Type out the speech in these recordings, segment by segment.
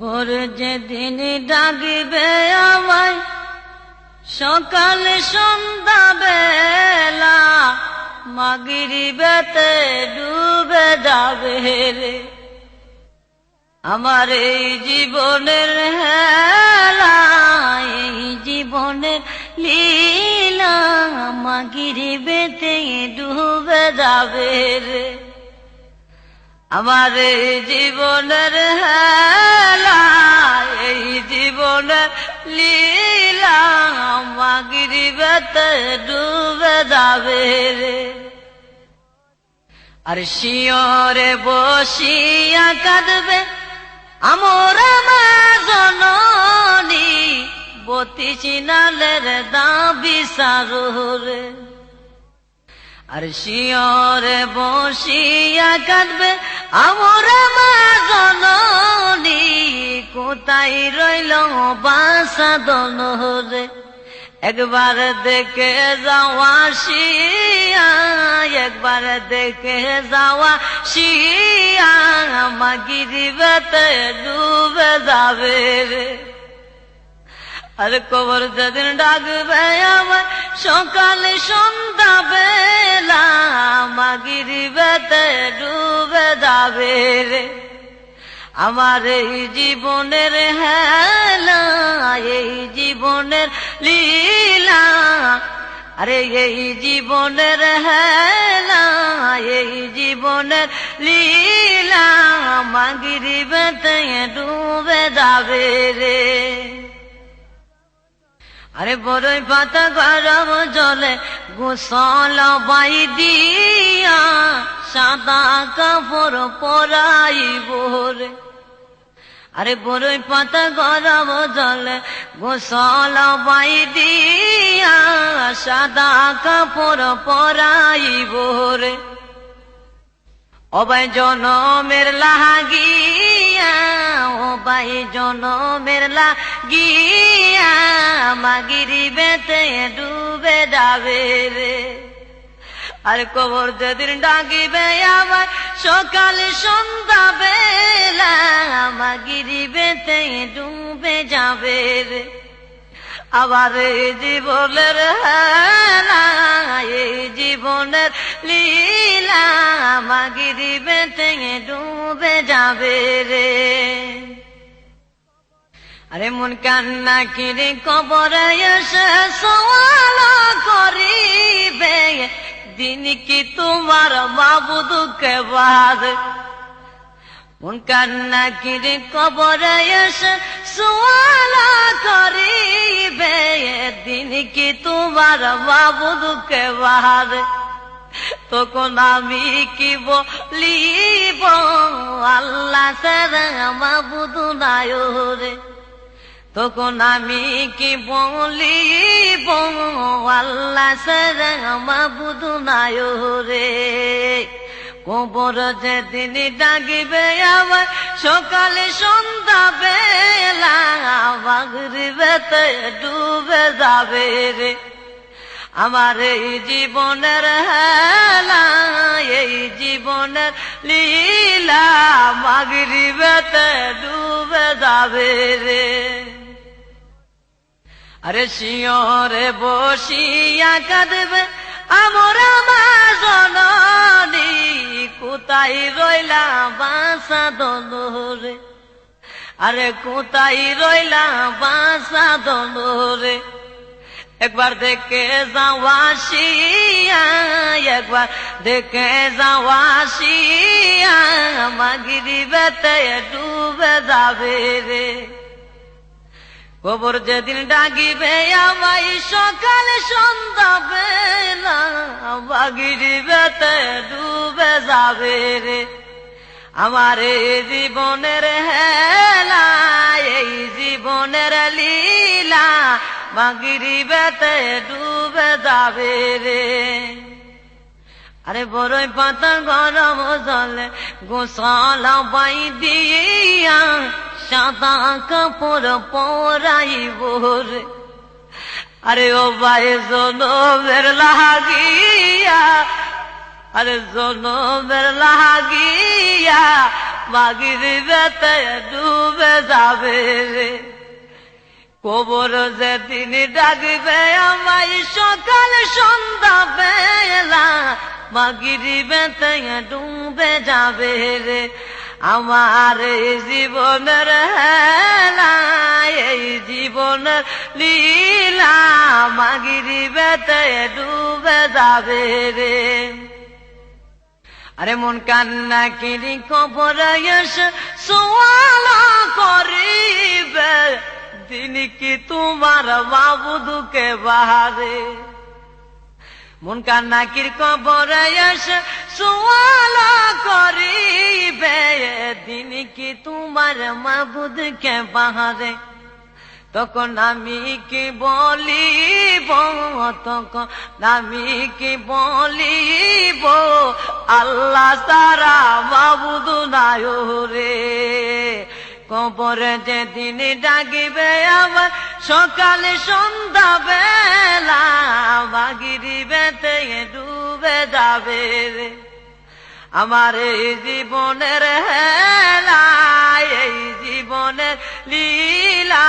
ভোর যেদিন ডাকিবে আমায়, সকাল সন্ধ্যা বেলা, মাগিরি বেতে ডুবে যাবে রে। আমার এই জীবনের হেলা, এই জীবনের লীলা, মাগিরি বেতে ডুবে যাবে রে। আমার এই জীবনের এই জীবনের লীলা মাগিরি বেতে ডুবে যাবে রে। আর শিয়রে বসিয়া কাঁদবে আমরা মা বতি চিনালের দাবি সারুরে আর শিয়রে বসিয়া কাঁদবে আমরা মা জননী, কোথায় রইল বাসা দনরে একবার দেখে যাওয়া শিয়া একবার দেখে যাওয়া শিয়া মাগিরি বেতে ডুবে যাবে রে। আর কবর যেদিন ডাকবে আমার, সকালে সন্ধ্যা বেলা মাগিরি বেতে ডুবে যাবে রে। আমার এই জীবনের হেলা, এই জীবনের লীলা, আরে এই জীবনের হেলা, এই জীবনের লীলা মাগিরি বেতে ডুবে যাবে রে। আরে বড়ই পাতা গরম জলে গোসল বাই দিয়া সাদা কাপড় পরাইব রে। আরে বড়ই পাতা গরম জলে গোসল বাই দিয়া সাদা কাপড় পরাইব রে। অবাই জনমের লাগিয়া অবাই জনমের লাগিয়া মাগিরি বেতে ডুবে যাবে রে। আর কবর যেদিন ডাকিবে আবার সকাল সন্ধ্যা বেলা মাগিরি বেতে ডুবে যাবে রে। আবার জীবনের হেলা ডুবে যাবে রে। আরে মন কান্না কিরে কবরে সওয়াল করিবে। দিন কি তোমার বাবু দুঃখে বাদ? মন কান্না কিরে কবরে সওয়াল করিবে। দিন কি তোমার বাবু দুঃখে বাদ? তখন আমি কি বলিব? আল্লাহ সারা নাই রে তখন আমি কি বলিব? আল্লাহ সারা মাবুদু নাই রে কবর যেদিন ডাকিবে আমার, সকালে সন্ধ্যা বেলা বাগরি বেতে ডুবে যাবে রে। আমার এই জীবনের জীবনের লীলা মাগরি বেতে ডুবে যাবে রে। আরে শিয়রে বসিয়া কাঁদবে আমরা মা জননী, কোথায় রইলা বাসা দলরে? আরে কোথায় রইলা বাসা দলরে? একবার দেখে যাওয়া শিয়া একবার দেখে যাওয়া শিয়া মাগিরি বেতে ডুবে যাবে রে। কবর যেদিন ডাকিবে আমাই সকাল সন্ধ্যা বেলা বাগিরি বেতে ডুবে যাবে রে। আমার জীবনের হেলা মাগিরি বেতে ডুবে যাবে রে। আরে বড়ই পাতা গরম জলে গোসল বাই দিয়া সাদা কাপড় পরাইব রে। আরে ও ভাই জনমের লাগিয়া, আরে জনমের লাগিয়া মাগির বেতে ডুবে যাবে রে। কবর যেদিন ডাকবে আমায় সকাল সন্ধ্যা বেলা মাগিরি বেতে ডুবে যাবে রে আমার এই জীবনের এই জীবনের লীলা মাগিরি বেতে ডুবে যাবে রে। আরে মন কান্না কিরি কবর সোয়ালা করিবে। দিন কি তোমার বাবুদুকে বাহারে মন কান্না কবর এসে সোয়ালা করিবে দিন কি তোমার মাবুদকে বাহারে তখন আমি কি বলিব তখন আমি কি বলিব আল্লাহ সারা মাবুদ নাই রে কবরে যেদিন ডাকিবে আমার, সকালে সন্ধ্যা বেলা মাগিরি বেতে ডুবে যাবে আমার এই জীবনের হেলা, এই জীবনের লীলা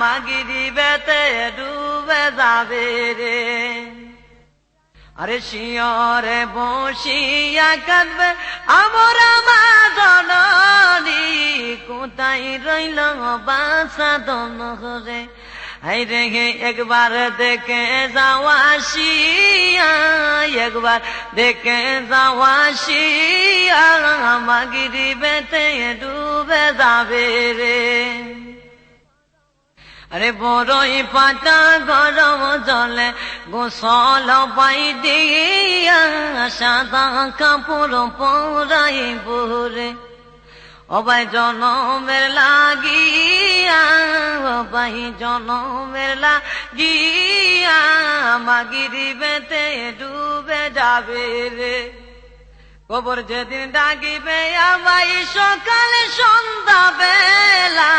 মাগিরি বেতে ডুবে যাবে রে। আরে শিয়রে বসিয়া কাঁদবে আমার জননী। কোথায় রইল বাসা দন রে হাই রে হে, একবার দেখে যাওয়া শিয়া একবার দেখে যাওয়া শিয়া মাগিরি বেতে ডুবে যাবে রে। আরে বড়ই পাতা গরম জলে গোসল পাই দিয়া সাদা কাপড় পরাই বরে অবাই জনমের লাগিয়া, অবাই জনমের লাগিয়া মাগিরি বেতে ডুবে যাবে রে। কবর যেদিন ডাকিবে আমাই সকালে সন্ধ্যা বেলা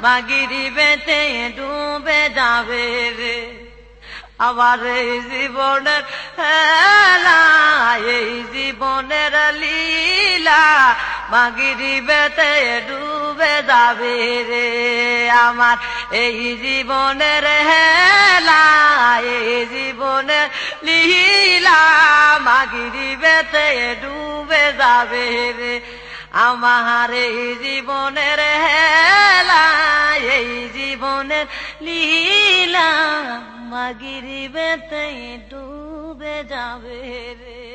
মাগিরি বেতে ডুবে যাবে রে। আবার এই জীবনের হেলা, এই জীবনের লীলা মাগিরি বেতে ডুবে যাবে রে। আমার এই জীবনের হেলা, এই জীবনের লীলা মাগিরি বেতে ডুবে যাবে রে। আমার এই জীবনের হেলা এই জীবনের লীলা মাগিরি বেতে ডুবে যাবে রে।